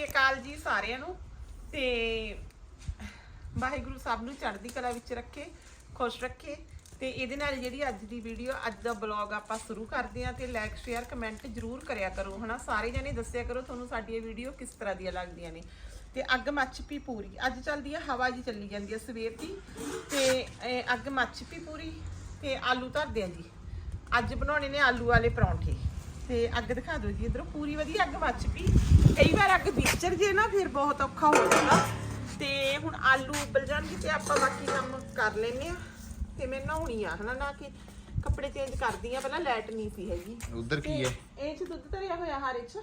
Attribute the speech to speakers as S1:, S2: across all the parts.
S1: ਸ੍ਰੀ ਅਕਾਲ ਜੀ ਸਾਰਿਆਂ ਨੂੰ। ਤੇ ਵਾਹਿਗੁਰੂ ਸਾਹਿਬ ਨੂੰ ਚੜ੍ਹਦੀ ਕਲਾ ਵਿੱਚ ਰੱਖੇ, ਖੁਸ਼ ਰੱਖੇ। ਤੇ ਇਹਦੇ ਨਾਲ ਜਿਹੜੀ ਅੱਜ ਦੀ ਵੀਡੀਓ ਅੱਜ ਦਾ ਬਲੌਗ ਆਪਾਂ ਸ਼ੁਰੂ ਕਰਦੇ ਹਾਂ ਤੇ ਲਾਈਕ ਸ਼ੇਅਰ ਕਮੈਂਟ ਜਰੂਰ ਕਰਿਆ ਕਰੋ, ਹਨਾ? ਸਾਰੇ ਜਣੇ ਦੱਸਿਆ ਕਰੋ ਤੁਹਾਨੂੰ ਸਾਡੀ ਇਹ ਵੀਡੀਓ ਕਿਸ ਤਰ੍ਹਾਂ ਦੀਆਂ ਲੱਗਦੀਆਂ ਨੇ। ਤੇ ਅੱਗ ਮੱਚ ਪੀ ਪੂਰੀ। ਅੱਜ ਚੱਲਦੀ ਹੈ ਹਵਾ ਜੀ ਚੱਲੀ ਜਾਂਦੀ ਹੈ ਸਵੇਰ ਦੀ। ਤੇ ਅੱਗ ਮੱਚ ਪੀ ਪੂਰੀ ਤੇ ਆਲੂ ਧਰਦੇ ਆ ਜੀ। ਅੱਜ ਬਣਾਉਣੇ ਨੇ ਆਲੂ ਵਾਲੇ ਪਰੌਂਠੇ। ਤੇ ਅੱਗ ਦਿਖਾ ਦਿਓ ਜੀ ਇਧਰੋਂ ਪੂਰੀ ਵਧੀਆ ਅੱਗ ਮੱਚ ਪਈ ਕਈ ਵਾਰ ਅੱਗ ਵਿਚਰ ਜੇ ਨਾ ਫਿਰ ਬਹੁਤ ਔਖਾ ਹੋ ਜਾਂਦਾ। ਤੇ ਹੁਣ ਆਲੂ ਉਬਲ ਜਾਣਗੇ ਤੇ ਆਪਾਂ ਬਾਕੀ ਕੰਮ ਕਰ ਲੈਨੇ ਆ ਤੇ ਮੈਂ ਨਹਾਉਣੀ ਆ ਹਨਾ ਨਾ ਕਿ ਕੱਪੜੇ ਚੇਂਜ ਕਰਦੀ ਆ ਪਹਿਲਾਂ ਲਾਈਟ ਨਹੀਂ ਸੀ ਹੈਗੀ।
S2: ਉਧਰ ਕੀ ਹੈ?
S1: ਇਹ ਚ ਦੁੱਧ ਧਰਿਆ ਹੋਇਆ ਹਾਰੇ ਚ।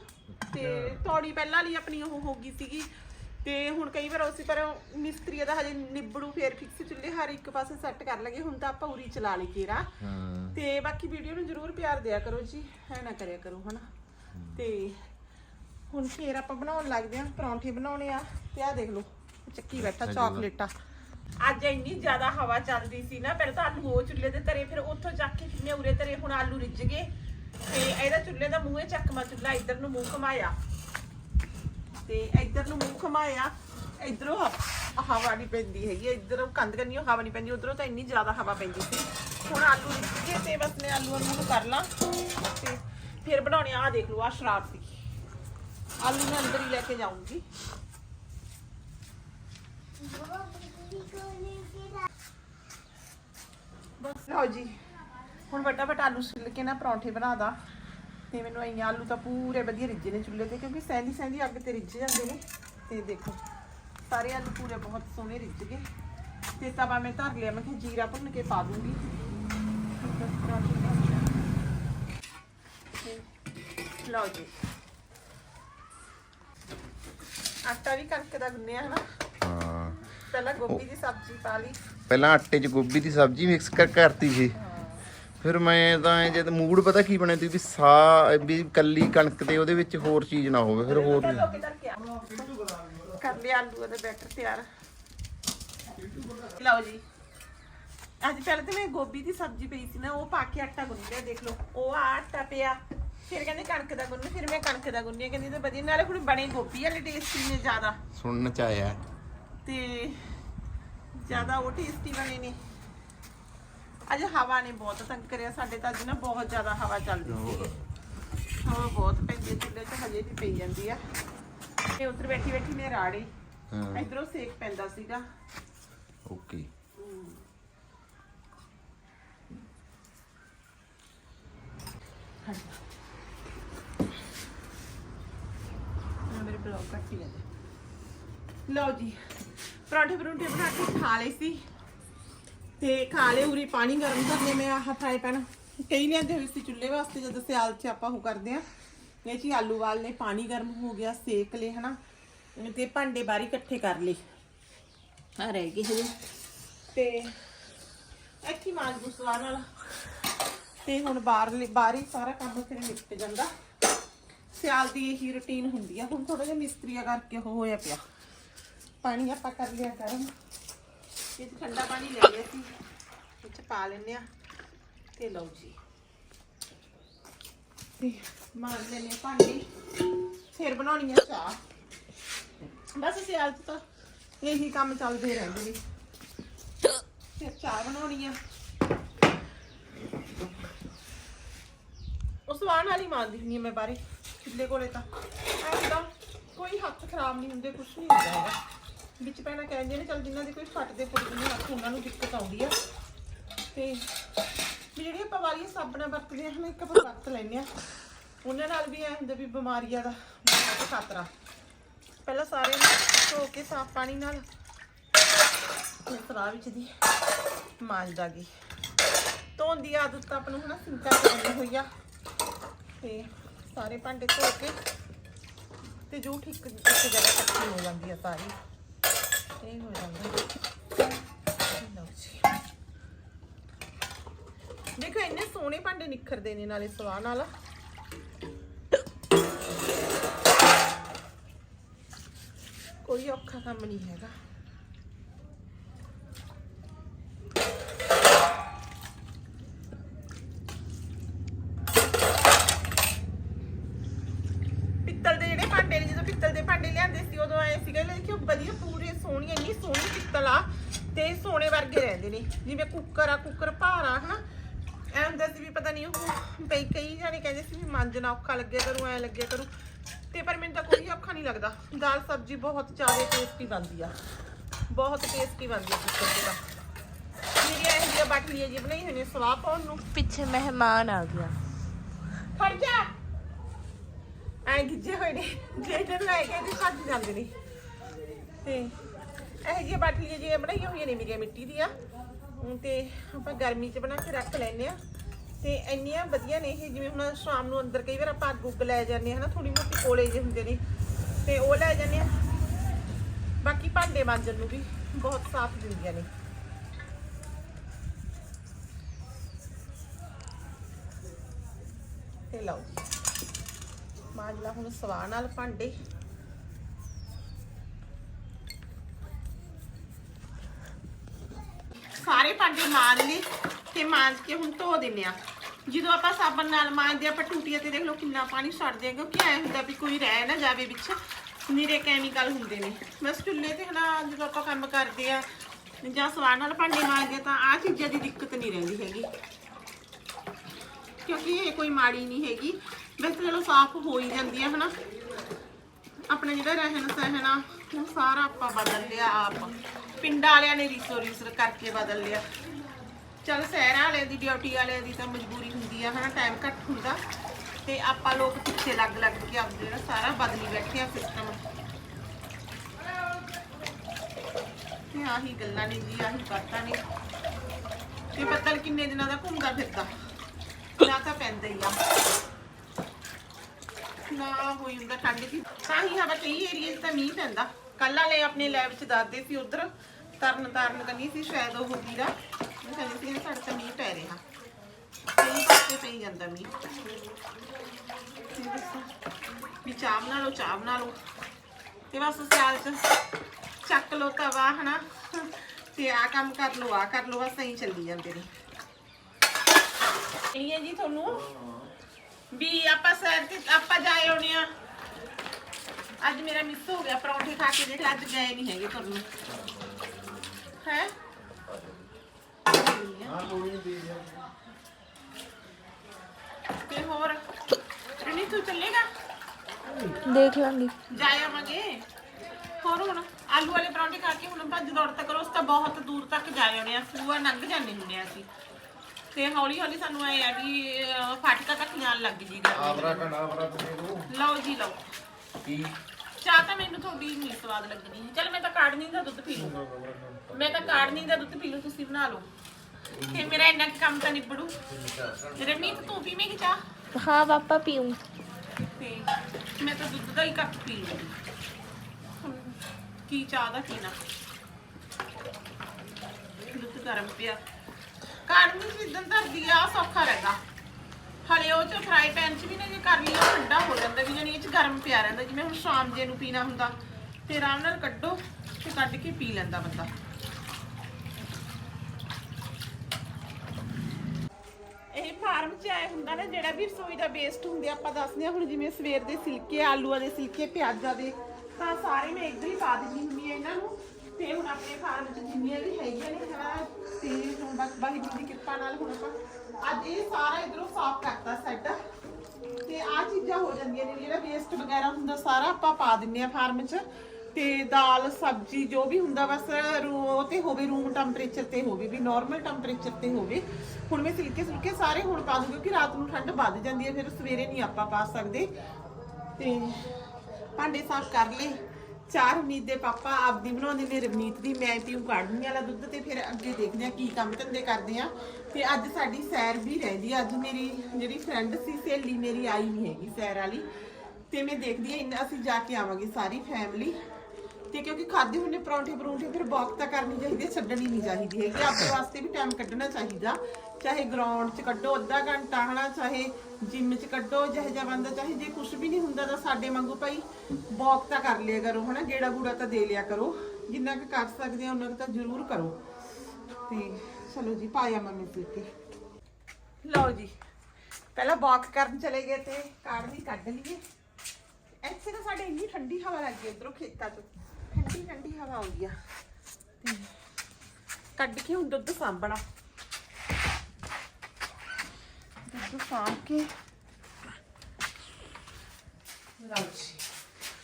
S1: ਤੇ ਤੌੜੀ ਪਹਿਲਾਂ ਲਈ ਆਪਣੀ ਉਹ ਹੋ ਗਈ ਸੀਗੀ ਤੇ ਹੁਣ ਕਈ ਵਾਰ ਉਸੇ ਪਰ ਮਿਸਤਰੀ ਦਾ ਹਜੇ ਨਿਬੜੂ ਫੇਰ ਫਿਕਸ ਚੁੱਲੇ ਹਰ ਇੱਕ ਪਾਸੇ ਸੈੱਟ ਕਰ ਲਗੇ ਹੁਣ ਤਾਂ ਆਪਾਂ ਉਰੀ ਚਲਾ ਲਈ ਕੇਰਾ।
S2: ਹਾਂ।
S1: ਤੇ ਬਾਕੀ ਵੀਡੀਓ ਨੂੰ ਜਰੂਰ ਪਿਆਰ ਦਿਆ ਕਰੋ ਜੀ ਹੈ ਨਾ ਕਰਿਆ ਕਰੋ ਹਨਾ। ਤੇ ਹੁਣ ਫੇਰ ਆਪਾਂ ਬਣਾਉਣ ਲੱਗਦੇ ਆਂ ਪਰੌਂਠੇ ਬਣਾਉਣੇ ਆ ਤੇ ਆ ਦੇਖ ਲਓ ਚੱਕੀ ਬੈਠਾ ਚਾਕਲੇਟਾ ਅੱਜ ਇੰਨੀ ਜ਼ਿਆਦਾ ਹਵਾ ਚੱਲਦੀ ਸੀ ਨਾ ਪਹਿਲਾਂ ਤਾਂ ਆਲੂ ਉਹ ਚੁੱਲ੍ਹੇ ਤੇ ਧਰੇ ਫਿਰ ਉੱਥੋਂ ਚੱਕ ਕੇ ਕਿੰਨੇ ਉਰੇ ਧਰੇ ਹੁਣ ਆਲੂ ਰਿੱਝ ਗਏ। ਤੇ ਇਹਦਾ ਚੁੱਲ੍ਹੇ ਦਾ ਮੂੰਹ ਹੈ ਚੱਕਮਾ ਚੁੱਲ੍ਹਾ ਇੱਧਰ ਨੂੰ ਮੂੰਹ ਘਮਾਇਆ। ਤੇ ਇੱਧਰ ਨੂੰ ਮੂੰਹ ਘਮਾਇਆ, ਇਧਰੋਂ ਹਵਾ ਨਹੀਂ ਪੈਂਦੀ ਹੈਗੀ, ਇਧਰੋਂ ਕੰਧ ਕੰਨੀ ਹਵਾ ਨਹੀਂ ਪੈਂਦੀ, ਉਧਰੋਂ ਤਾਂ ਇੰਨੀ ਜ਼ਿਆਦਾ ਹਵਾ ਪੈਂਦੀ ਸੀ। ਹੁਣ ਆਲੂ ਰਿੱਝ ਗਏ ਤੇ ਬਸ ਮੈਂ ਆਲੂਆਂ ਨੂੰ ਕਰ ਲਾਂ ਤੇ ਫਿਰ ਬਣਾਉਣੇ ਆ, ਆਹ ਦੇਖ ਲਓ ਆ ਸੀ ਆਲੂ ਮੈਂ ਅੰਦਰ ਹੀ ਲੈ ਕੇ ਜਾਊਂਗੀ। ਬਸ ਲਓ ਜੀ, ਹੁਣ ਵੱਡਾ ਵੱਡਾ ਆਲੂ ਛਿੱਲ ਕੇ ਨਾ ਪਰੌਂਠੇ ਬਣਾਦਾ ਤੇ ਮੈਨੂੰ ਐਂ ਆਲੂ ਤਾਂ ਪੂਰੇ ਵਧੀਆ ਰਿੱਝੇ ਨੇ ਚੁੱਲ੍ਹੇ ਤੇ ਕਿਉਂਕਿ ਸਹਿੰਦੀ ਸਹਿੰਦੀ ਅੱਗ ਤੇ ਰਿੱਝ ਜਾਂਦੇ ਨੇ। ਤੇ ਦੇਖੋ ਸਾਰੇ ਆਲੂ ਪੂਰੇ ਬਹੁਤ ਸੋਹਣੇ ਰਿੱਝ ਗਏ। ਤੇ ਤਵਾ ਮੈਂ ਧਰ ਲਿਆ ਮੈਂ ਕਿਹਾ ਜੀਰਾ ਭੁੰਨ ਕੇ ਪਾ ਦੂੰਗੀ। ਲਓ ਜੀ। ਆਟਾ ਵੀ ਕਣਕ ਦਾ ਗੁੰਨਿਆ ਹੈ ਨਾ?
S2: ਹਾਂ।
S1: ਪਹਿਲਾਂ ਗੋਭੀ ਦੀ ਸਬਜ਼ੀ ਪਾ ਲਈ।
S2: ਪਹਿਲਾਂ ਆਟੇ 'ਚ ਗੋਭੀ ਦੀ ਸਬਜ਼ੀ ਮਿਕਸ ਕਰ ਕਰਤੀ ਸੀ। ਫਿਰ ਮੈਂ ਤਾਂ ਐਂ ਜਦ ਮੂਡ ਪਤਾ ਕੀ ਬਣਿਆ ਤੀ ਵੀ ਸਾ ਵੀ ਕੱਲੀ ਕਣਕ ਤੇ ਉਹਦੇ ਵਿੱਚ ਹੋਰ ਚੀਜ਼ ਨਾ ਹੋਵੇ ਫਿਰ ਹੋਰ।
S1: ਕਰ ਲਿਆ ਆਲੂ ਦਾ ਬੈਟਰ ਤਿਆਰ। ਲਓ ਜੀ। ਅੱਜ ਪਹਿਲਾਂ ਤੇ ਮੈਂ ਗੋਭੀ ਦੀ ਸਬਜ਼ੀ ਪਈ ਸੀ ਨਾ ਉਹ ਪਾ ਕੇ ਆਟਾ ਗੁੰਨ ਲਿਆ ਦੇਖ ਲਓ। ਉਹ ਆਟਾ ਪਿਆ। ਫਿਰ ਕਹਿੰਦੇ ਕਣਕ ਦਾ ਗੁੰਨ ਫਿਰ ਮੈਂ ਕਣਕ ਦਾ ਗੁੰਨਿਆ ਕਹਿੰਦੀ ਤੇ ਵਧੀਆ ਨਾਲੇ ਹੁਣ ਬਣੇ ਗੋਭੀ ਵਾਲੇ ਟੇਸਟੀ ਨੇ ਜ਼ਿਆਦਾ।
S2: ਸੁਣਨ ਚ ਆਇਆ।
S1: ਤੇ ਜ਼ਿਆਦਾ ਉਹ ਟੇਸਟੀ ਬਣੇ ਨੇ। ਅੱਜ ਹਵਾ ਨੇ ਬਹੁਤ ਤੰਗ ਕਰਿਆ ਸਾਡੇ ਤਾਂ ਅੱਜ ਨਾ ਬਹੁਤ ਜ਼ਿਆਦਾ ਹਵਾ ਚੱਲਦੀ ਸੀ। ਹਵਾ ਬਹੁਤ ਪੈਂਦੀ ਹੈ ਚੁੱਲ੍ਹੇ 'ਚ ਹਜੇ ਵੀ ਪਈ ਜਾਂਦੀ ਆ। ਤੇ ਉੱਧਰ ਬੈਠੀ ਬੈਠੀ ਨੇ ਰਾੜੀ
S2: ਹਾਂ।
S1: ਇਧਰੋਂ ਸੇਕ ਪੈਂਦਾ ਸੀਗਾ।
S2: ਓਕੇ।
S1: ਮੇਰੇ ਬਲੌਗ ਕੱਟ ਹੀ ਜਾਂਦੇ। ਲਓ ਜੀ ਪਰਾਂਠੇ ਪਰੌਂਠੇ ਬਣਾ ਕੇ ਖਾ ਲਏ ਸੀ। ਤੇ ਖਾ ਲਏ ਉਰੀ ਪਾਣੀ ਗਰਮ ਕਰਨੇ ਮੈਂ ਆਹ ਫਰਾਈ ਪੈਨ ਕਈ ਲਿਆਂਦੇ ਹੋਏ ਸੀ ਚੁੱਲ੍ਹੇ ਵਾਸਤੇ ਜਦੋਂ ਸਿਆਲ 'ਚ ਆਪਾਂ ਉਹ ਕਰਦੇ ਆ ਇਹ ਜੀ ਆਲੂ ਵਾਲ ਨੇ ਪਾਣੀ ਗਰਮ ਹੋ ਗਿਆ ਸੇਕ ਲਏ ਹਨਾ। ਤੇ ਭਾਂਡੇ ਬਾਰੀ ਇਕੱਠੇ ਕਰ ਲਏ। ਆ ਰਹਿ ਗਏ ਹਜੇ। ਤੇ ਇੱਥੇ ਮਾਜ ਬੁਸਵਾ ਨਾਲ। ਤੇ ਹੁਣ ਬਾਹਰ ਬਾਹਰ ਹੀ ਸਾਰਾ ਕੰਮ ਫਿਰ ਨਿਪਟ ਜਾਂਦਾ। ਸਿਆਲ ਦੀ ਇਹੀ ਰੁਟੀਨ ਹੁੰਦੀ ਆ। ਹੁਣ ਥੋੜਾ ਜਿਹਾ ਮਿਸਤਰੀਆ ਕਰਕੇ ਹੋਇਆ ਪਿਆ। ਪਾਣੀ ਆਪਾਂ ਕਰ ਲਿਆ ਗਰਮ। ਇਹ ਠੰਡਾ ਪਾਣੀ ਲੈ ਲਿਆ ਸੀ ਇਹ ਚ ਪਾ ਲੈਨੇ ਆ ਤੇ ਲਓ ਜੀ। ਤੇ ਮਾਰ ਲੈਨੇ ਭਾਂਡੇ। ਫਿਰ ਬਣਾਉਣੀ ਆ ਚਾਹ। ਬਸ ਸਿਆਲ ਤਾਂ ਇਹੀ ਕੰਮ ਚੱਲਦੇ ਰਹਿੰਦੇ ਨੇ। ਫਿਰ ਚਾਹ ਬਣਾਉਣੀ ਆ। ਉਸ ਵਾਣ ਵਾਲੀ ਮਾਰਦੀ ਹੁੰਦੀ ਹਾਂ ਮੈਂ ਬਾਰੇ ਚੁੱਲ੍ਹੇ ਕੋਲੇ ਤਾਂ। ਕੋਈ ਹੱਥ ਖਰਾਬ ਨਹੀਂ ਹੁੰਦੇ ਕੁਝ ਨਹੀਂ ਹੁੰਦਾ ਹੈਗਾ। ਵਿੱਚ ਪੈਣਾ ਕਹਿੰਦੇ ਨੇ, ਚਲ ਜਿਨ੍ਹਾਂ ਦੇ ਕੋਈ ਫਟਦੇ ਫੁੱਟਦੇ ਨੇ ਹੱਥ ਉਹਨਾਂ ਨੂੰ ਦਿੱਕਤ ਆਉਂਦੀ ਆ। ਤੇ ਵੀ ਜਿਹੜੀ ਆਪਾਂ ਵਾਲੀਆਂ ਸਾਬਣਾਂ ਵਰਤਦੇ ਹਾਂ ਹਨਾ, ਇੱਕ ਆਪਾਂ ਵਰਤ ਲੈਂਦੇ ਆ। ਉਹਨਾਂ ਨਾਲ ਵੀ ਐ ਹੁੰਦਾ ਵੀ ਬਿਮਾਰੀਆਂ ਦਾ ਬਹੁਤ ਖਤਰਾ। ਪਹਿਲਾਂ ਸਾਰੇ ਨੂੰ ਧੋ ਕੇ ਸਾਫ਼ ਪਾਣੀ ਨਾਲ ਤੇ ਵਿੱਚ ਦੀ ਮਾਂਜਦਾ ਗਈ ਧੋਣ ਦੀ ਆਦਤ ਤਾਂ ਆਪਾਂ ਨੂੰ, ਹਨਾ ਸਿੰਕਾ ਤੇ ਹੋਈ ਆ। ਤੇ ਸਾਰੇ ਭਾਂਡੇ ਧੋ ਕੇ ਤੇ ਜੂਠ ਇੱਕ ਇੱਕ ਜਗ੍ਹਾ ਇਕੱਠੀ ਹੋ ਜਾਂਦੀ ਆ ਸਾਰੀ। ਇਹ ਹੋ ਜਾਂਦਾ ਦੇਖੋ, ਇੰਨੇ ਸੋਹਣੇ ਭਾਂਡੇ ਨਿਖਰਦੇ ਨੇ ਨਾਲੇ ਸਵਾਹ ਨਾਲ। ਕੋਈ ਔਖਾ ਕੰਮ ਨਹੀਂ ਹੈਗਾ ਪਿੱਤਲ ਦੇ ਜਿਹੜੇ ਭਾਂਡੇ ਨੇ ਜਦੋਂ ਪਿੱਤਲ ਦੇ ਭਾਂਡੇ ਲਿਆਂਦੇ ਦੇਖਿਓ ਵਧੀਆ ਪੂਰੇ ਸੋਹਣੀ ਇੰਨੀ ਸੋਹਣੀ ਪਿੱਤਲ ਆ ਤੇ ਸੋਨੇ ਵਰਗੇ ਰਹਿੰਦੇ ਨੇ ਜਿਵੇਂ ਕੁੱਕਰ ਆ ਕੁੱਕਰ ਭਾਰ ਆ ਹਨਾ? ਐ ਹੁੰਦਾ ਸੀ ਵੀ ਪਤਾ ਨਹੀਂ ਉਹ ਬਈ ਕਈ ਜਾਣੇ ਕਹਿੰਦੇ ਸੀ ਵੀ ਮਾਂਜਣਾ ਔਖਾ ਲੱਗਿਆ ਕਰੂ ਐ ਲੱਗਿਆ ਕਰੂ। ਤੇ ਪਰ ਮੈਨੂੰ ਤਾਂ ਕੋਈ ਔਖਾ ਨਹੀਂ ਲੱਗਦਾ। ਦਾਲ ਸਬਜ਼ੀ ਬਹੁਤ ਜ਼ਿਆਦਾ ਟੇਸਟੀ ਬਣਦੀ ਆ। ਬਹੁਤ ਟੇਸਟੀ ਬਣਦੀ ਆ ਕੁੱਕਰ ਦੀ ਤਾਂ। ਮੇਰੀ ਇਹ ਜਿਹੀ ਬਾਟਲੀ ਜੀ ਬਣਾਈ ਹੋਈ ਨੇ ਸਵਾਹ ਪਾਉਣ ਨੂੰ।
S3: ਪਿੱਛੇ ਮਹਿਮਾਨ ਆ ਗਿਆ।
S1: ਫੜ ਜਾ। ਐ ਗਿੱਜੇ ਹੋਏ ਨੇ। ਜਿਹੜੇ ਲੈ ਕੇ ਤੇ ਛੱਡ ਜਾਂਦੇ ਨੇ। ਤੇ ਇਹ ਜੀ ਬਾਟਲੀਆਂ ਜੀ ਬਣਾਈਆਂ ਹੋਈਆਂ ਨੇ ਮੇਰੀਆਂ ਮਿੱਟੀ ਦੀਆਂ ਤੇ ਆਪਾਂ ਗਰਮੀ 'ਚ ਬਣਾ ਕੇ ਰੱਖ ਲੈਨੇ ਆ। ਤੇ ਇੰਨੀਆਂ ਵਧੀਆ ਨੇ ਇਹ, ਜਿਵੇਂ ਹੁਣ ਸ਼ਾਮ ਨੂੰ ਅੰਦਰ ਕਈ ਵਾਰ ਆਪਾਂ ਗੁੱਗ ਲੈ ਜਾਂਦੇ ਆ, ਹਨਾ ਥੋੜੀ ਮੋਟੀ ਕੋਲੇ ਜੇ ਹੁੰਦੇ ਨੇ। ਤੇ ਉਹ ਲੈ ਜਾਂਦੇ ਆ। ਬਾਕੀ ਭਾਂਡੇ ਮਾਂਜਣ ਨੂੰ ਵੀ ਬਹੁਤ ਸਾਫ਼ ਦਿੰਦੀਆਂ ਨੇ। ਤੇ ਲਓ, ਮਾਂਜ ਲਾ ਹੁਣ ਸਵਾਹ ਨਾਲ ਭਾਂਡੇ। ਸਾਰੇ ਭਾਂਡੇ ਮਾਂਜ ਲਏ ਤੇ ਮਾਂਜ ਕੇ ਹੁਣ ਧੋ ਦਿੰਨੇ ਆ। ਜਦੋਂ ਆਪਾਂ ਸਾਬਣ ਨਾਲ ਮਾਂਜਦੇ ਆ, ਆਪਾਂ ਟੂਟੀਆਂ ਤੇ ਦੇਖ ਲਓ ਕਿੰਨਾ ਪਾਣੀ ਛੱਡਦੇ ਆ, ਕਿਉਂਕਿ ਐ ਹੁੰਦਾ ਵੀ ਕੋਈ ਰਹਿ ਨਾ ਜਾਵੇ ਵਿੱਚ, ਨਿਰੇ ਕੈਮੀਕਲ ਹੁੰਦੇ ਨੇ। ਬਸ ਚੁੱਲ੍ਹੇ ਤੇ ਹਨਾ ਜਦੋਂ ਆਪਾਂ ਕੰਮ ਕਰਦੇ ਆ ਜਾਂ ਸਵਾਹ ਨਾਲ ਭਾਂਡੇ ਮਾਂਜਦੇ ਤਾਂ ਆ ਚੀਜ਼ਾਂ ਦੀ ਦਿੱਕਤ ਨਹੀਂ ਰਹਿੰਦੀ ਹੈਗੀ। ਕਿਉਂਕਿ ਇਹ ਕੋਈ ਮਾੜੀ ਨਹੀਂ ਹੈਗੀ। ਵੈਸੇ ਚਲੋ ਸਾਫ਼ ਹੋ ਹੀ ਜਾਂਦੀ ਹੈ ਹਨਾ। ਆਪਣਾ ਜਿਹੜਾ ਰਹਿਣ ਸਹਿਣ ਆ, ਉਹ ਸਾਰਾ ਆਪਾਂ ਬਦਲ ਲਿਆ ਆਪ। ਪਿੰਡਾਂ ਵਾਲਿਆਂ ਨੇ ਰੀਸੋ ਰੀਸ ਕਰਕੇ ਬਦਲ ਲਿਆ। ਚਲ ਸ਼ਹਿਰਾਂ ਵਾਲਿਆਂ ਦੀ, ਡਿਊਟੀ ਵਾਲਿਆਂ ਦੀ ਤਾਂ ਮਜਬੂਰੀ ਹੁੰਦੀ ਆ, ਹਨਾ ਟਾਈਮ ਘੱਟ ਹੁੰਦਾ। ਤੇ ਆਪਾਂ ਲੋਕ ਪਿੱਛੇ ਲੱਗ ਲੱਗ ਕੇ ਆਪ ਜਿਹੜਾ ਸਾਰਾ ਬਦਲੀ ਬੈਠੇ ਆ ਸਿਸਟਮ ਤੇ ਆਹੀ ਗੱਲਾਂ ਨੇ ਜੀ, ਆਹੀ ਬਾਤਾਂ ਨੇ। ਤੇ ਪਤਾ ਕਿੰਨੇ ਦਿਨਾਂ ਦਾ ਘੁੰਮਦਾ ਫਿਰਦਾ। ਨਾ ਤਾਂ ਪੈਂਦਾ ਹੀ ਆ। ਨਾ ਹੋਈ ਹੁੰਦਾ, ਠੰਡ ਦੀ ਤਾਂ ਹੀ ਹਵਾ ਕਈ ਏਰੀਏ 'ਚ ਤਾਂ ਮੀਂਹ ਪੈਂਦਾ। ਕੱਲ ਵਾਲੇ ਆਪਣੇ ਲੈਬ 'ਚ ਦੱਸਦੇ ਸੀ ਉਧਰ ਤਰਨ ਤਾਰਨ ਕੰਨੀ ਸੀ, ਸ਼ਾਇਦ ਉਹ ਵੀਰਾ ਉਹ ਕਹਿੰਦੇ ਸੀ ਸਾਡੇ ਤਾਂ ਮੀਂਹ ਪੈ ਰਿਹਾ। ਕਈ ਪਾਸੇ ਪਈ ਜਾਂਦਾ ਮੀਂਹ। ਵੀ ਚਾਹ ਬਣਾ ਲਓ, ਚਾਹ ਬਣਾ ਲਓ। ਤੇ ਬਸ ਸਿਆਲ 'ਚ ਚੱਕ ਲਓ ਤਵਾ, ਹਨਾ। ਤੇ ਆ ਕੰਮ ਕਰ ਲਓ ਆ ਕਰ ਲਓ, ਬਸ ਐਂ ਚੱਲੀ ਜਾਂਦੇ ਨੇ। ਇਹ ਜੀ ਤੁਹਾਨੂੰ ਵੀ ਆਪਾਂ ਸੈਰ ਤੇ ਆਪਾਂ ਜਾਏ ਆਉਣੇ ਆ। ਅੱਜ ਮੇਰਾ ਮਿਸ ਹੋ ਗਿਆ ਪਰੌਂਠੇ ਖਾ ਕੇ ਦੇਖ ਅੱਜ ਗਏ ਨਹੀਂ ਹੈਗੇ ਤੁਹਾਨੂੰ ਹੈ? ਤੇ ਹੋਰ? ਰਣੀ ਤੂੰ ਚੱਲੇਗਾ?
S3: ਦੇਖ ਲਾਂਗੀ।
S1: ਜਾਏ ਆਵਾਂਗੇ। ਹੋਰ ਹੁਣ ਆਲੂ ਵਾਲੇ ਪਰੌਂਠੇ ਖਾ ਕੇ ਹੁਣ ਭੱਜ ਦੌੜ ਤੱਕ ਉਸ ਤਾਂ ਬਹੁਤ ਦੂਰ ਤੱਕ ਜਾਏ ਆਉਣੇ ਆ। ਸੂਆ ਲੰਘ ਜਾਂਦੇ ਹੁੰਦੇ ਆ ਅਸੀਂ। ਤੇ ਹੌਲੀ ਹੌਲੀ ਸਾਨੂੰ ਐ ਆ ਵੀ ਅਹ, ਫਾਟਕਾ ਤੱਕ ਜਾਣ ਲੱਗ ਜੀ
S2: ਆਵਰਾ ਕਣਾ ਆਵਰਾ ਤੇ ਦੋ
S1: ਲਓ ਜੀ ਲਓ।
S2: ਕੀ?
S1: ਚਾਹ ਤਾਂ ਮੈਨੂੰ ਤੁਹਾਡੀ ਨਹੀਂ ਸਵਾਦ ਲੱਗਣੀ ਚਲ ਮੈਂ ਤਾਂ ਕਾੜਨੀ ਦਾ ਦੁੱਧ ਪੀ ਲੂੰ। ਮੈਂ ਤਾਂ ਕਾੜਨੀ ਦਾ ਦੁੱਧ ਪੀ ਲੂੰ ਤੁਸੀਂ ਬਣਾ ਲਓ। ਤੇ ਮੇਰਾ ਇੰਨਾ ਕੁ ਕੰਮ ਤਾਂ ਨਿਬੜੂ। ਰਮੀਤ ਤੂੰ ਪੀਵੇਂਗੀ ਚਾਹ?
S3: ਹਾਂ ਪਾਪਾ ਪੀਉਂ
S1: ਤੇ ਮੈਂ ਤਾਂ ਦੁੱਧ ਦਾ ਹੀ ਕੱਪ ਪੀ ਹੁਣ ਕੀ ਚਾਹ ਦਾ ਪੀਣਾ ਦੁੱਧ ਗਰਮ ਪਿਆ। ਕਾੜਨੀ ਜਿੱਦਣ ਧਰਦੀ ਆ ਆਹ ਸੌਖਾ ਰਹਿੰਦਾ। ਹਲੇ ਉਹ ਚ ਫਰਾਈ ਪੈਨ ਚ ਵੀ ਨਾ, ਜੇ ਕਰ ਲਈਏ ਠੰਡਾ ਹੋ ਜਾਂਦਾ ਵੀ ਜਾਨੀ ਇਹ ਚ ਗਰਮ ਪਿਆ ਰਹਿੰਦਾ, ਜਿਵੇਂ ਹੁਣ ਸ਼ਾਮ ਜੇ ਨੂੰ ਪੀਣਾ ਹੁੰਦਾ। ਤੇ ਆਰਾਮ ਨਾਲ ਕੱਢੋ ਤੇ ਕੱਢ ਕੇ ਪੀ ਲੈਂਦਾ ਬੰਦਾ। ਇਹ ਫਾਰਮ 'ਚ ਆਇਆ ਹੁੰਦਾ ਨਾ, ਜਿਹੜਾ ਵੀ ਰਸੋਈ ਦਾ ਵੇਸਟ ਹੁੰਦੇ ਆਪਾਂ ਦੱਸਦੇ ਹਾਂ ਹੁਣ ਜਿਵੇਂ ਸਵੇਰ ਦੇ ਸਿਲਕੇ, ਆਲੂਆਂ ਦੇ ਸਿਲਕੇ, ਪਿਆਜ਼ਾਂ ਦੇ, ਤਾਂ ਸਾਰੇ ਮੈਂ ਇੱਧਰ ਹੀ ਪਾ ਦਿੰਦੀ ਹੁੰਦੀ ਆ ਇਹਨਾਂ ਨੂੰ। ਤੇ ਹੁਣ ਆਪਣੇ ਫਾਰਮ 'ਚ ਜਿੰਨੀਆਂ ਵੀ ਹੈਗੀਆਂ ਨੇ, ਹਨਾ, ਤੇ ਹੁਣ ਬਸ ਵਾਹਿਗੁਰੂ ਦੀ ਕਿਰਪਾ ਨਾਲ ਹੁਣ ਆਪਾਂ ਅੱਜ ਇਹ ਸਾਰਾ ਇਧਰੋਂ ਸਾਫ਼ ਕਰਤਾ ਸੈੱਟ ਤੇ ਆ ਚੀਜ਼ਾਂ ਹੋ ਜਾਂਦੀਆਂ ਨੇ, ਜਿਹੜਾ ਵੇਸਟ ਵਗੈਰਾ ਹੁੰਦਾ, ਸਾਰਾ ਆਪਾਂ ਪਾ ਦਿੰਨੇ ਆ ਫਾਰਮ 'ਚ। ਤੇ ਦਾਲ, ਸਬਜ਼ੀ, ਜੋ ਵੀ ਹੁੰਦਾ, ਬਸ ਰੂ- ਉਹ ਤੇ ਹੋਵੇ ਰੂਮ ਟੈਂਪਰੇਚਰ ਤੇ ਹੋਵੇ ਵੀ ਨਾਰਮਲ ਟੈਂਪਰੇਚਰ ਤੇ ਹੋਵੇ। ਹੁਣ ਮੈਂ ਸਿਲਕੇ ਸਿਲਕੇ ਸਾਰੇ ਹੁਣ ਪਾ ਦੂੰਗੀ, ਕਿਉਂਕਿ ਰਾਤ ਨੂੰ ਠੰਡ ਵੱਧ ਜਾਂਦੀ ਹੈ, ਫਿਰ ਸਵੇਰੇ ਨਹੀਂ ਆਪਾਂ ਪਾ ਸਕਦੇ। ਤੇ ਭਾਂਡੇ ਸਾਫ਼ ਕਰ ਲਏ। ਚਾਰ ਰਮੀਤ ਦੇ ਪਾਪਾ ਆਪਦੀ ਬਣਾਉਂਦੇ ਨੇ ਰਵਨੀਤ ਦੀ ਮੈਂ ਪੀਉ ਕਾੜਨੀ ਵਾਲਾ ਦੁੱਧ ਤੇ ਫਿਰ ਅੱਗੇ ਦੇਖਦੇ ਆ ਕੀ ਕੰਮ ਧੰਦੇ ਕਰਦੇ ਆ ਤੇ ਅੱਜ ਸਾਡੀ ਸੈਰ ਵੀ ਰਹਿੰਦੀ ਆ, ਅੱਜ ਮੇਰੀ ਜਿਹੜੀ ਫਰੈਂਡ ਸੀ ਸਹੇਲੀ ਮੇਰੀ ਆਈ ਨਹੀਂ ਹੈਗੀ ਸੈਰ ਵਾਲੀ। ਤੇ ਮੈਂ ਦੇਖਦੀ ਆ ਇੰਨਾ ਅਸੀਂ ਜਾ ਕੇ ਆਵਾਂਗੇ ਸਾਰੀ ਫੈਮਿਲੀ ਤੇ ਕਿਉਂਕਿ ਖਾਦੇ ਹੁੰਦੇ ਪਰੌਂਠੇ ਪਰੌਂਠੇ ਫਿਰ ਵਾਕ ਤਾਂ ਕਰਨੀ ਚਾਹੀਦੀ ਹੈ, ਛੱਡਣੀ ਨਹੀਂ ਚਾਹੀਦੀ ਹੈਗੀ। ਆਪਣੇ ਵਾਸਤੇ ਵੀ ਟਾਈਮ ਕੱਢਣਾ ਚਾਹੀਦਾ। ਚਾਹੇ ਗਰਾਊਂਡ 'ਚ ਕੱਢੋ, ਅੱਧਾ ਘੰਟਾ ਹਨਾ, ਚਾਹੇ ਜਿਮ 'ਚ ਕੱਢੋ, ਜਿਹੇ ਜਿਹਾ ਬੰਦਾ, ਚਾਹੇ ਜੇ ਕੁਝ ਵੀ ਨਹੀਂ ਹੁੰਦਾ ਤਾਂ ਸਾਡੇ ਵਾਂਗੂ ਭਾਈ ਵਾਕ ਤਾਂ ਕਰ ਲਿਆ ਕਰੋ, ਹਨਾ, ਗੇੜਾ ਗੂੜਾ ਤਾਂ ਦੇ ਲਿਆ ਕਰੋ। ਜਿੰਨਾ ਕੁ ਕਰ ਸਕਦੇ ਆ, ਉਹਨਾਂ ਕੁ ਤਾਂ ਜ਼ਰੂਰ ਕਰੋ। ਤੇ ਚਲੋ ਜੀ, ਪਾਇਆ ਮੰਮੀ ਸੀ ਕੇ ਲਓ ਜੀ, ਪਹਿਲਾਂ ਵਾਕ ਕਰਨ ਚਲੇ ਗਏ ਤੇ ਕਾਰਡ ਵੀ ਕੱਢ ਲਈਏ। ਇੱਥੇ ਤਾਂ ਸਾਡੇ ਇੰਨੀ ਠੰਡੀ ਹਵਾ ਲੱਗ ਗਈ ਇਧਰੋਂ ਖੇਤਾਂ 'ਚ। ਠੰਡੀ ਠੰਡੀ ਹਵਾ ਆਉਂਦੀ ਆ। ਤੇ ਕੱਢ ਕੇ ਹੁਣ ਦੁੱਧ ਸਾਂਭਣਾ। ਦੁੱਧ ਸਾਂਭ ਕੇ। ਲਓ ਜੀ।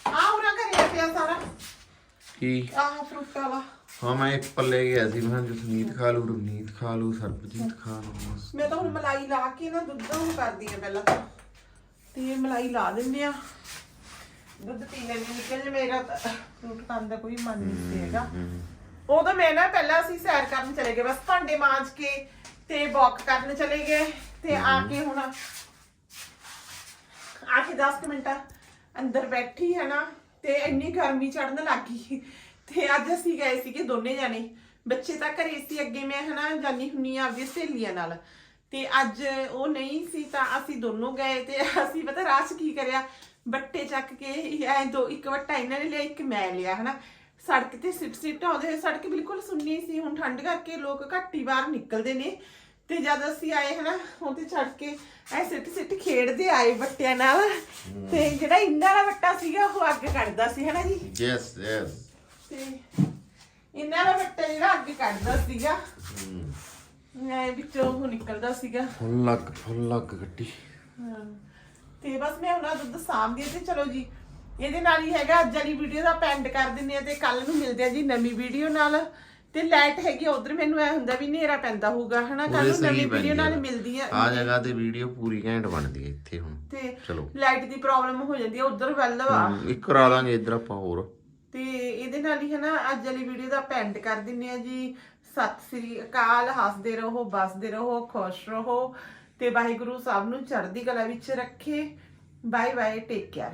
S1: ਆ ਉਹਨਾਂ ਘਰੇ ਪਿਆ ਸਾਰਾ।
S2: ਕੀ?
S1: ਆਹ ਫਰੂਟ ਵਾਲਾ।
S2: ਹਾਂ ਮੈਂ ਇੱਕ ਪੱਲੇ ਗਿਆ ਸੀ ਮੈਂ ਜਸਨੀਤ ਖਾ ਲੂ ਰਵਨੀਤ ਖਾ ਲੂ ਸਰਬਜੀਤ ਖਾ ਲੂ ਬਸ।
S1: ਮੈਂ ਤਾਂ ਹੁਣ ਮਲਾਈ ਲਾ ਕੇ ਨਾ ਦੁੱਧ ਨੂੰ ਕਰਦੀ ਆ ਪਹਿਲਾਂ। ਤਾਂ ਤੇ ਮਲਾਈ ਲਾ ਦਿੰਦੇ ਆ। ਦੁੱਧ ਪੀ ਲੈਣੀ ਨਿਕਲ ਜੇ ਮੇਰਾ ਤਾਂ ਫਰੂਟ ਖਾਣ ਦਾ ਕੋਈ ਮਨ ਨਹੀਂ ਸੀ ਹੈਗਾ। ਤਾਂ ਮੈਂ ਨਾ ਪਹਿਲਾਂ ਅਸੀਂ ਸੈਰ ਕਰਨ ਚਲੇ ਗਏ ਬਸ ਭਾਂਡੇ ਮਾਂਜ ਕੇ ਤੇ ਵਾਕ ਕਰਨ ਚਲੇ ਗਏ ਤੇ ਆ ਕੇ ਹੁਣ ਆ ਕੇ 10 ਮਿੰਟ ਅੰਦਰ ਬੈਠੀ ਹੈ ਨਾ ਤੇ ਇੰਨੀ ਗਰਮੀ ਚੜਨ ਲੱਗੀ ਤੇ ਅੱਜ ਅਸੀਂ ਗਏ ਸੀਗੇ ਦੋਨੇ ਜਾਣੇ। ਬੱਚੇ ਤਾਂ ਘਰੇ ਸੀ ਅੱਗੇ ਮੈਂ ਹਨਾ ਜਾਨੀ ਹੁੰਨੀ ਆ ਆਪਦੀ ਸਹੇਲੀਆਂ ਨਾਲ। ਤੇ ਅੱਜ ਉਹ ਨਹੀਂ ਸੀ ਤਾਂ ਅਸੀਂ ਦੋਨੋਂ ਗਏ ਤੇ ਅਸੀਂ ਪਤਾ 'ਚ ਕੀ ਕਰਿਆ? ਬੱਟੇ ਚੱਕ ਕੇ ਐ ਦੋ ਇੱਕ ਵੱਟਾ ਇਹਨਾਂ ਨੇ ਲਿਆ ਇੱਕ ਮੈਂ ਲਿਆ ਹਨਾ? ਸੜਕ ਤੇ ਸਿੱਟ ਸਿੱਟ ਆਉਂਦੇ ਸੜਕ ਬਿਲਕੁਲ ਸੁੰਨੀ ਸੀ ਹੁਣ ਠੰਡ ਕਰਕੇ ਲੋਕ ਘੱਟ ਹੀ ਬਾਹਰ ਨਿਕਲਦੇ ਨੇ। ਤੇ ਜਦ ਅਸੀਂ ਆਏ ਹਨਾ ਉਹ ਤੇ ਛੱਡ ਕੇ ਐ ਸਿੱਟ ਸਿੱਟ ਖੇਡਦੇ ਆਏ ਬੱਟਿਆਂ ਨਾਲ। ਤੇ ਜਿਹੜਾ ਇੰਨਾ ਵਾਲਾ ਬੱਟਾ ਸੀਗਾ ਉਹ ਅੱਗ ਕੱਢਦਾ ਸੀ ਹਨਾ ਜੀ?
S2: ਯੈਸ ਯੈਸ
S1: ਤੇ ਇੰਨਾ ਵਾਲਾ ਬੱਟਾ ਜਿਹੜਾ ਅੱਗ ਕੱਢਦਾ ਸੀਗਾ ਐ ਵਿੱਚੋਂ ਉਹ ਨਿਕਲਦਾ ਸੀਗਾ।
S2: ਫੁੱਲ ਲੱਗ ਫੁੱਲ ਲੱਗ ਗੱਡੀ
S1: ਹਾਂ। ਤੇ ਬਸ ਮੈਂ ਉਹਨਾਂ ਦੁੱਧ ਸਾਂਭਦੀ ਹਾਂ ਤੇ ਚਲੋ ਜੀ ਇਹਦੇ ਨਾਲ ਹੀ ਹੈਗਾ ਅੱਜ ਵਾਲੀ ਵੀਡੀਓ ਦਾ ਪੈਂਡ ਕਰ ਦਿੰਦੇ ਆ ਤੇ ਕੱਲ ਨੂੰ ਮਿਲਦੇ ਆ ਜੀ ਨਵੀਂ ਵੀਡੀਓ ਨਾਲ। ਤੇ ਲਾਈਟ ਹੈਗੀ ਉਧਰ ਮੈਨੂੰ ਐ ਹੁੰਦਾ ਵੀ ਹਨੇਰਾ ਪੈਂਦਾ ਹੋਊਗਾ ਹਨਾ? ਕੱਲ ਨੂੰ ਨਵੀਂ ਵੀਡੀਓ ਨਾਲ ਮਿਲਦੀ ਆ।
S2: ਆ ਜਗ੍ਹਾ ਤੇ ਵੀਡੀਓ ਪੂਰੀ ਘੈਂਟ ਬਣਦੀ ਹੈ ਇੱਥੇ ਹੁਣ।
S1: ਤੇ
S2: ਚਲੋ।
S1: ਲਾਈਟ ਦੀ ਪ੍ਰੋਬਲਮ ਹੋ ਜਾਂਦੀ ਆ ਉਧਰ ਵੱਲ
S2: ਹਮ, ਇੱਕ ਕਰਾ ਦਾਂਗੇ ਇੱਧਰ ਆਪਾਂ ਹੋਰ।
S1: ਤੇ ਇਹਦੇ ਨਾਲ ਹੀ ਹਨਾ ਅੱਜ ਵਾਲੀ ਵੀਡੀਓ ਦਾ ਪੈਂਡ ਕਰ ਦਿੰਨੇ ਆ ਜੀ। ਸਤਿ ਸ੍ਰੀ ਅਕਾਲ ਹੱਸਦੇ ਰਹੋ ਬਸਦੇ ਰਹੋ ਖੁਸ਼ ਰਹੋ। ਤੇ ਵਾਹਿਗੁਰੂ ਸਾਹਿਬ ਨੂੰ ਚੜ੍ਹਦੀ ਕਲਾ ਵਿੱਚ ਰੱਖੇ। Bye bye take care